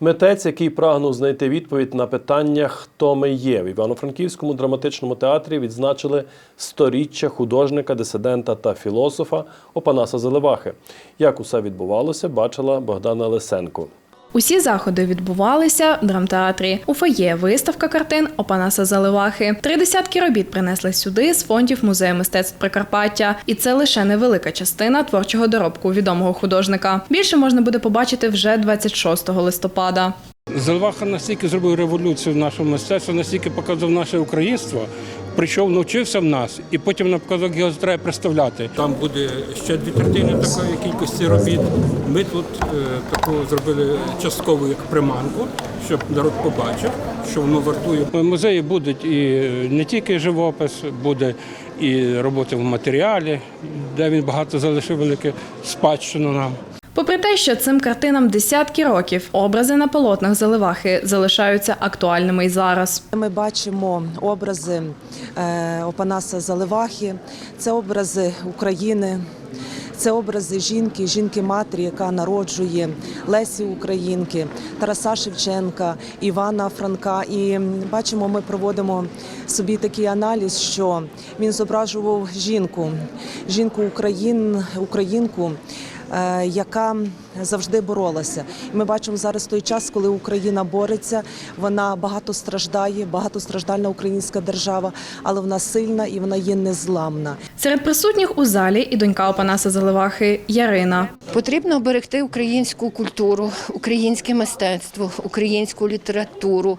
Митець, який прагнув знайти відповідь на питання, хто ми є, в Івано-Франківському драматичному театрі відзначили сторіччя художника, дисидента та філософа Опанаса Заливахи. Як усе відбувалося, бачила Богдана Лисенко. Усі заходи відбувалися в драмтеатрі. У фоє виставка картин Опанаса Заливахи. Три десятки робіт принесли сюди з фондів музею мистецтв Прикарпаття, і це лише невелика частина творчого доробку відомого художника. Більше можна буде побачити вже 26 листопада. Заливаха настільки зробив революцію в нашому мистецтві, настільки показав наше українство. Прийшов, навчився в нас, і потім на показок його треба представляти. Там буде ще дві третини такої кількості робіт. Ми тут е, таку зробили часткову як приманку, щоб народ побачив, що воно вартує. В музеї будуть і не тільки живопис, буде і роботи в матеріалі, де він багато залишив велике спадщину нам. Що цим картинам десятки років, образи на полотнах Заливахи залишаються актуальними і зараз. Ми бачимо образи е, Опанаса Заливахи, це образи України. Це образи жінки, жінки-матері, яка народжує Лесі Українки, Тараса Шевченка, Івана Франка. І бачимо, ми проводимо собі такий аналіз, що він зображував жінку, жінку Україн, українку, яка завжди боролася. І ми бачимо зараз той час, коли Україна бореться. Вона багато страждає, багатостраждальна українська держава, але вона сильна і вона є незламна. Серед присутніх у залі і донька Опанаса Заливахи Ярина. Потрібно берегти українську культуру, українське мистецтво, українську літературу,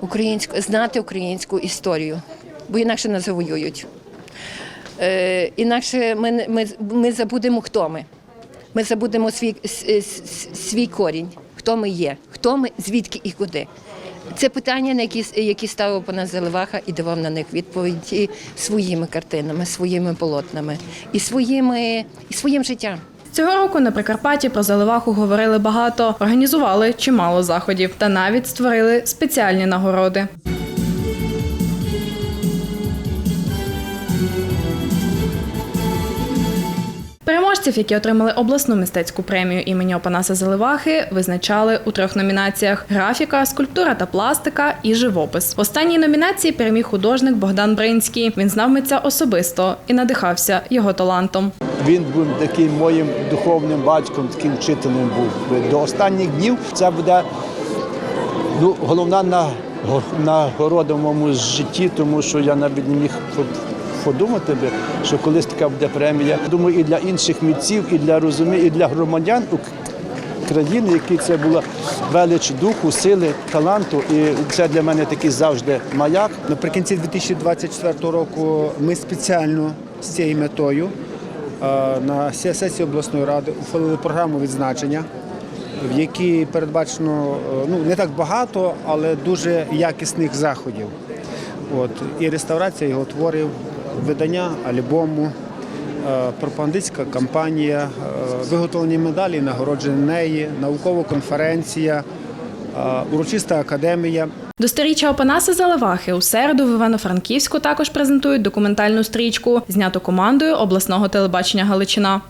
українську, знати українську історію, бо інакше нас завоюють. Е, інакше ми, не- ми, ми забудемо, хто ми. Ми забудемо свій, свій корінь, хто ми є, хто ми, звідки і куди. Це питання, на які, які ставив пана Заливаха і давав на них відповіді своїми картинами, своїми полотнами і, своїми, і своїм життям. Цього року на Прикарпатті про Заливаху говорили багато, організували чимало заходів та навіть створили спеціальні нагороди. Переможців, які отримали обласну мистецьку премію імені Опанаса Заливахи, визначали у трьох номінаціях: графіка, скульптура та пластика і живопис. В останній номінації переміг художник Богдан Бринський. Він знав митця особисто і надихався його талантом. Він був таким моїм духовним батьком, таким вчителем був. До останніх днів це буде ну, головна на- нагорода в моєму житті, тому що я навіть не міг подумати би, що колись така буде премія. Думаю, і для інших митців, і для розуміння, і для громадян країни, які це була велич духу, сили, таланту. І це для мене такий завжди маяк. Наприкінці 2024 року ми спеціально з цією метою е, на сесії сесії обласної ради ухвалили програму відзначення, в якій передбачено е, ну не так багато, але дуже якісних заходів. От і реставрація його творів, видання альбому, е, пропагандистська кампанія, виготовлені виготовлення медалі, нагороджені неї, наукова конференція, е, урочиста академія. До сторіччя Опанаса Залевахи у середу в Івано-Франківську також презентують документальну стрічку, зняту командою обласного телебачення Галичина.